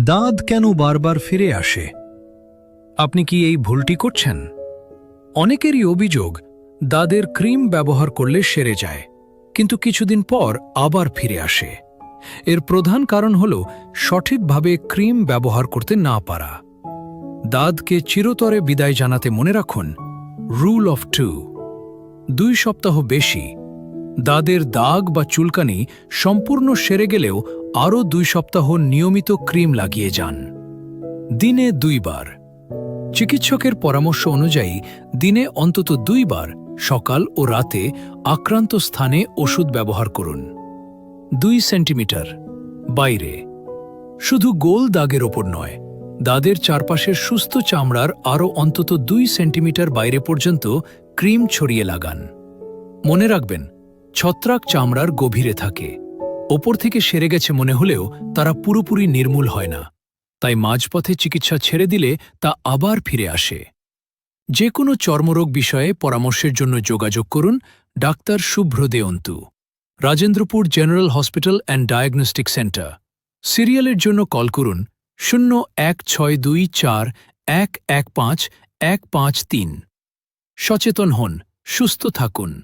দাঁত কেন বারবার ফিরে আসে? আপনি কি এই ভুলটি করছেন? অনেকেরই অভিযোগ, দাঁতের ক্রিম ব্যবহার করলে সেরে যায়, কিন্তু কিছুদিন পর আবার ফিরে আসে। এর প্রধান কারণ হল সঠিকভাবে ক্রিম ব্যবহার করতে না পারা। দাঁতকে চিরতরে বিদায় জানাতে মনে রাখুন, রুল অফ টু। দুই সপ্তাহ বেশি দাঁতের দাগ বা চুলকানি সম্পূর্ণ সেরে গেলেও আরও দুই সপ্তাহ নিয়মিত ক্রিম লাগিয়ে যান। দিনে দুইবার। চিকিৎসকের পরামর্শ অনুযায়ী দিনে অন্তত দুইবার সকাল ও রাতে আক্রান্ত স্থানে ওষুধ ব্যবহার করুন। দুই সেন্টিমিটার। বাইরে। শুধু গোল দাগের ওপর নয় দাঁতের চারপাশের সুস্থ চামড়ার আরও অন্তত দুই সেন্টিমিটার বাইরে পর্যন্ত ক্রিম ছড়িয়ে লাগান। মনে রাখবেন ছত্রাক চামড়ার গভীরে থাকে। ওপর থেকে সেরে গেছে মনে হলেও তারা পুরোপুরি নির্মূল হয় না। তাই মাঝপথে চিকিৎসা ছেড়ে দিলে তা আবার ফিরে আসে। যে কোনো চর্মরোগ বিষয়ে পরামর্শের জন্য যোগাযোগ করুন doctor Shubhra দেয়ন্তু Rajendrapur general hospital and diagnostic centre. সিরিয়ালের জন্য কল করুন শূন্য এক ছয় দুই চার এক এক পাঁচ এক পাঁচ তিন। সচেতন হন, সুস্থ থাকুন।